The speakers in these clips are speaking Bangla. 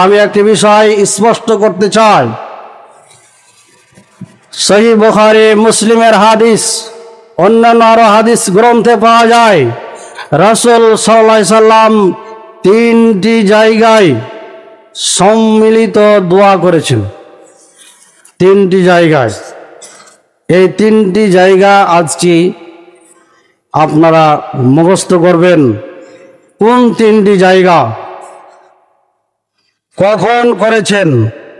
আমি একটি বিষয় স্পষ্ট করতে চাই। সহি বুখারি, মুসলিমের হাদিস, অন্যান্য আরও হাদিস গ্রন্থে পাওয়া যায়, রসুল সাল্লাহ সাল্লাম তিনটি জায়গায় সম্মিলিত দোয়া করেছেন। তিনটি জায়গায়। এই তিনটি জায়গা আজকে আপনারা মুখস্থ করবেন। কোন তিনটি জায়গা? কখন করেছেন?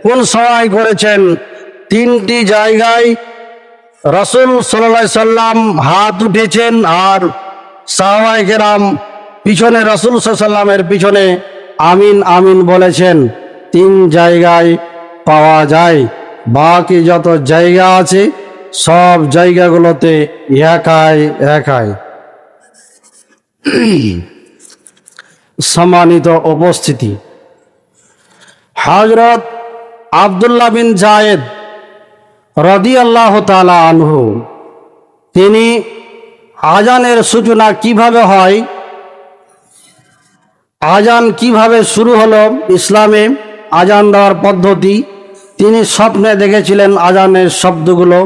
কোন সময় করেছেন? তিনটি জায়গায় রসুল সাল্লাহ সাল্লাম হাত উঠেছেন আর সাহাবাই পিছনে, রসুল সাল্লামের পিছনে আমিন আমিন বলেছেন, তিন জায়গায় পাওয়া যায়। বাকি যত জায়গা আছে, সব জায়গাগুলোতে একাই একাই। সম্মানিত উপস্থিতি। হজরত আবদুল্লাহ বিন জায়েদ রদি আল্লাহ তালা আনহু, তিনি আজানের সূচনা কীভাবে হয়? আজান কীভাবে শুরু হলো ইসলামে? আজান দেওয়ার পদ্ধতি? তিনি স্বপ্নে দেখেছিলেন আজানের শব্দগুলো।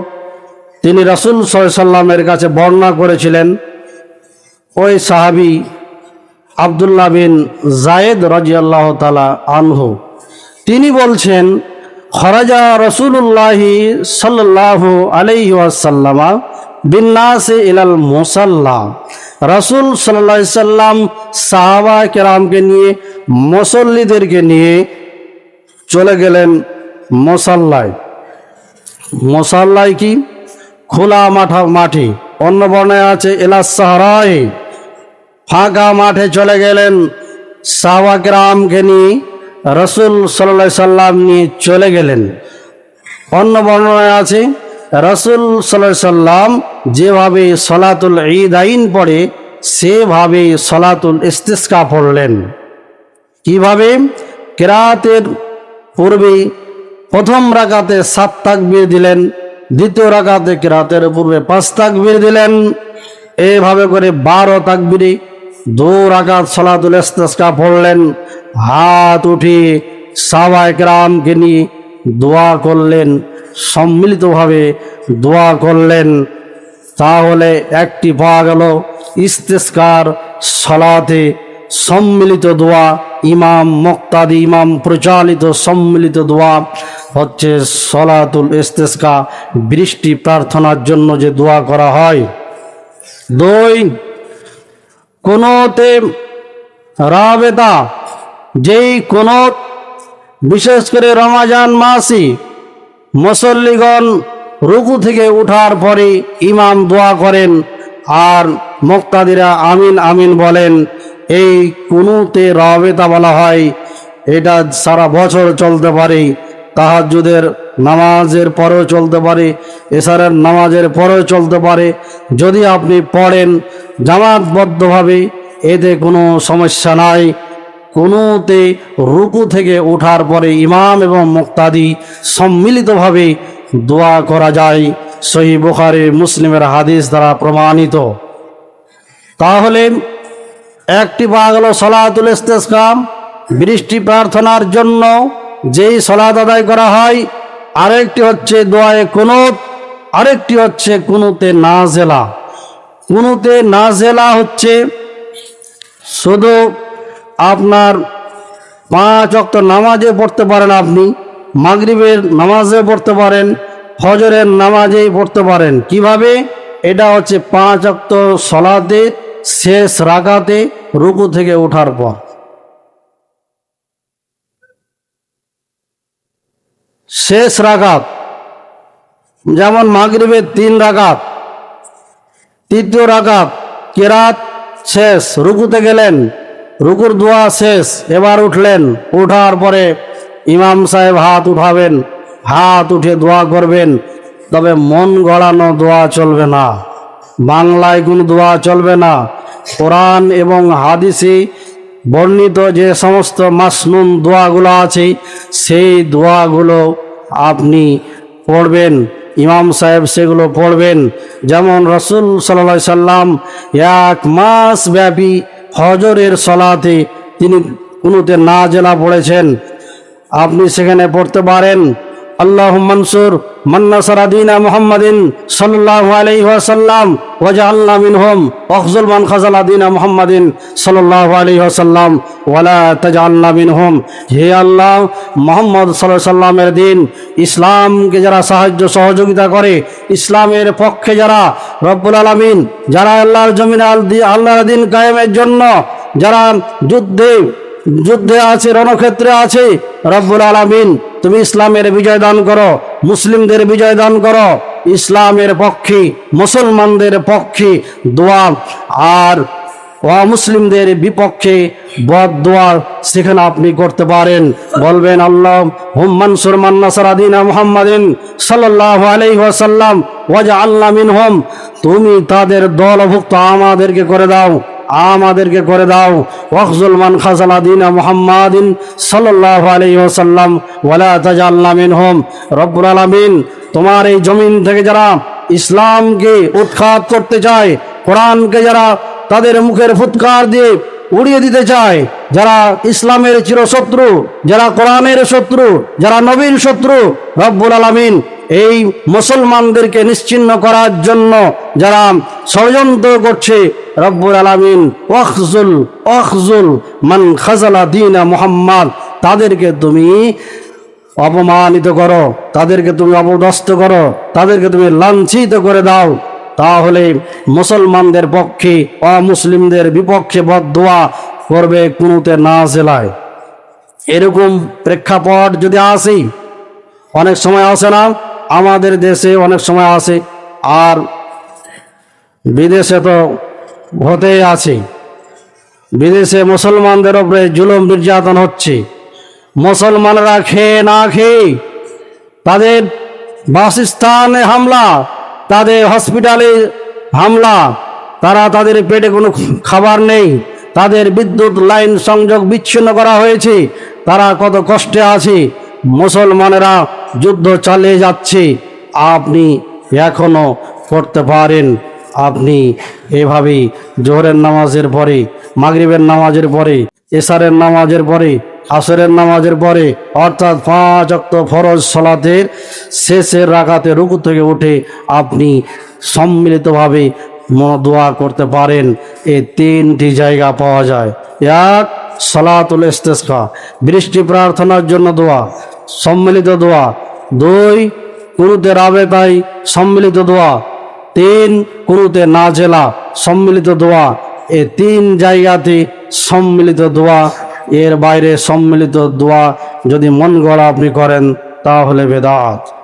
তিনি রসুল সাল্লামের কাছে বর্ণনা করেছিলেন, ওই সাহাবি আবদুল্লাহ বিন জায়েদ রাজিয়াল্লাহ তালা আনহু। তিনি বলছেন, খরাজা রসুল্লাহি সাল্লাহ আলাইহি বিন্নাসে ইলাল মুসাল্লাহ রসুল সাল্লাহ সাল্লাম সাহাবা কেরামকে নিয়ে, মুসল্লিদেরকে নিয়ে চলে গেলেন মশাল্লায় মশাল্লায় কি? খোলা মাঠা, মাঠে। অন্য বর্ণায় আছে এলাস সাহারায়। ফাঁকা মাঠে চলে গেলেন সাহাবাকরামকে নিয়ে। রসুল সাল্লা সাল্লাম নিয়ে চলে গেলেন। অন্য বর্ণনায় আছে, রসুল সাল্লাহ সাল্লাম যেভাবে সলাতুল ঈদ আইন পড়ে, সেভাবে সলাতুল ইস্তিস্কা পড়লেন। কীভাবে? কেরাতের পূর্বে প্রথম রাকাতে সাত তাকবির দিলেন, দ্বিতীয় রাকাতে কেরাতের পূর্বে পাঁচ তাকবির দিলেন। এভাবে করে বারো তাকবিরে দু রাকাত সলাতুল ইস্তিস্কা পড়লেন, হাত উঠে সাবায়ক রামকে নিয়ে দোয়া করলেন, সম্মিলিতভাবে দোয়া করলেন। তাহলে একটি পাওয়া গেল ইস্তেস্কার সলাতে সম্মিলিত দোয়া, ইমাম মুক্তাদি, ইমাম প্রচালিত সম্মিলিত দোয়া হচ্ছে সলাতুল ইস্তেস্কা বৃষ্টি প্রার্থনার জন্য যে দোয়া করা হয়। দুই কোনোতে রাবেতা যেই কোন বিশেষ করে রমাজান মাসি মুসল্লিগণ রুকু থেকে উঠার পরে ইমাম দোয়া করেন আর মুক্তাদিরা আমিন আমিন বলেন, এই কুনুতে রবেতা বলা হয়, এটা সারা বছর চলতে পারে তাহাজুদের নামাজের পরেও চলতে পারে, এসারের নামাজের পরেও চলতে পারে। যদি আপনি পড়েন জামাতবদ্ধভাবে এতে কোনো সমস্যা নাই। কোনোতে রুকু থেকে ওঠার পরে ইমাম এবং মুক্তাদি সম্মিলিতভাবে দোয়া করা যায়, সহি বুখারি মুসলিমের হাদিস দ্বারা প্রমাণিত। তাহলে একটি পাওয়া গেল সলাতুল ইস্তেসকাম, বৃষ্টি প্রার্থনার জন্য যেই সলাত আদায় করা হয়, আরেকটি হচ্ছে দোয়ায়ে কুনুত, আরেকটি হচ্ছে কুনুতে নাজেলা। কুনুতে নাজেলা হচ্ছে, শুধু আপনার পাঁচ অক্ত নামাজে পড়তে পারেন আপনি, মাগরিবের নামাজে পড়তে পারেন, ফজরের নামাজেই পড়তে পারেন। কীভাবে? এটা হচ্ছে পাঁচ অক্ত সলাতে, শেষ রাগাতে রুকু থেকে ওঠার পর। শেষ রাগাত যেমন মাগরিবের তিন রাগাত তৃতীয় রাগাত কেরাত শেষ, রুকুতে গেলেন। রুকুর দোয়া শেষ, এবার উঠলেন। ওঠার পরে ইমাম সাহেব হাত উঠাবেন, হাত উঠে দোয়া করবেন। তবে মন গড়ানো দোয়া চলবে না। বাংলায় কোনো দোয়া চলবে না। কোরআন এবং হাদিসে বর্ণিত যে সমস্ত মাসনুন দোয়াগুলো আছে, সেই দোয়াগুলো আপনি পড়বেন। ইমাম সাহেব সেগুলো পড়বেন। যেমন রসুল সাল্লা সাল্লাম, এক মাস ব্যাপী হজরের সলাতে তিনি কোনোতে না জেলা পড়েছেন। আপনি সেখানে পড়তে পারেন। আল্লাহ মনসুর মান্নাসরা দিনা মুহাম্মাদিন সাল্লাল্লাহু আলাইহি ওয়াসাল্লাম ওয়াজআলনা মিনহুম ওয়াখজুল মান খাযালা দিনা মুহাম্মাদিন সাল্লাল্লাহু আলাইহি ওয়াসাল্লাম ওয়ালা তাজআলনা মিনহুম। হে আল্লাহ, মুহাম্মদ আলাইহি সাল্লামের দিন ইসলামকে যারা সাহায্য সহযোগিতা করে, ইসলামের পক্ষে যারা রব্বুল আলামিন, যারা আল্লাহর জমিন আল্লাহর দিন কায়েমের জন্য যারা যুদ্ধে যুদ্ধে আছে, রণক্ষেত্রে আছে, রব্বুল আলামিন তুমি ইসলামের বিজয় দান করো, মুসলিমদের বিজয় দান করো, ইসলামের পক্ষে, মুসলমানদের পক্ষে দোয়া আর অমুসলিমদের বিপক্ষে বদ দোয়া সেখানে আপনি করতে পারেন। বলবেন, আল্লাহ হুম মানসুর মান্নাসারাদিনা মুহাম্মাদিন সাল্লাল্লাহু আলাইহি ওয়াসাল্লাম ওয়াজা আল্লাহ মিনহুম, তুমি তাদের দলভুক্ত আমাদেরকে করে দাও। আমাদেরকে করে দাও। ওয়াকজুল মান খাজালা দিনা মুহাম্মাদিন ওসাল্লাম আলাইহি ওয়াসাল্লাম ওয়ালা তাজাল্লামিন হোম রব্বুল আলামিন, তোমার এই জমিন থেকে যারা ইসলামকে উৎখাত করতে চায়, কোরআনকে যারা তাদের মুখের ফুৎকার দিয়ে উড়িয়ে দিতে চায়। যারা ইসলামের চিরশত্রু, যারা কোরআনের শত্রু, যারা নবীর শত্রু, রব্বুল আলামিন এই মুসলমানদেরকে নিশ্চিন্ন করার জন্য যারা ষড়যন্ত্র করছে, রব্বুল আলামিন ওয়াখজুল ওয়াখজুল মান খাজালা দিনা মুহাম্মদ, তাদেরকে তুমি অপমানিত করো, তাদেরকে তুমি অপদস্থ করো, তাদেরকে তুমি লাঞ্ছিত করে দাও। তাহলে মুসলমানদের পক্ষে অমুসলিমদের বিপক্ষে বদোয়া করবে কোনোতে না জেলায়। এরকম প্রেক্ষাপট যদি আসে, অনেক সময় আসে না, আমাদের দেশে অনেক সময় আসে, আর বিদেশে তো হতেই আছে। বিদেশে মুসলমানদের ওপরে জুলুম, নির্যাতন হচ্ছে। মুসলমানরা খেয়ে না খেয়ে তাদের বাসস্থানে হামলা তাদের হসপিটালে হামলা, তারা তাদের পেটে কোনো খাবার নেই, তাদের বিদ্যুৎ লাইন সংযোগ বিচ্ছিন্ন করা হয়েছে, তারা কত কষ্টে আছে, মুসলমানেরা যুদ্ধ চালিয়ে যাচ্ছে, আপনি এখনও করতে পারেন, আপনি এভাবেই জোহরের নামাজের পরে, মাগরিবের নামাজের পরে এশারের নামাজের পরে আসরের নামাজের পরে, অর্থাৎ পাঁচ অক্ত ফরজ সলাতের শেষের রাখাতে রুকু থেকে উঠে আপনি সম্মিলিতভাবে দোয়া করতে পারেন। এই তিনটি জায়গা পাওয়া যায়। এক, সলাতুল ইস্তেসকা, বৃষ্টি প্রার্থনার জন্য দোয়া, সম্মিলিত দোয়া। দুই কুরুতে রাবে তাই সম্মিলিত দোয়া। তিন কুরুতে না জেলা সম্মিলিত দোয়া। এই তিন জায়গাতে সম্মিলিত দোয়া এর বাইরে সম্মিলিত দোয়া যদি মন গড়া আপনি করেন তাহলে বেদাত।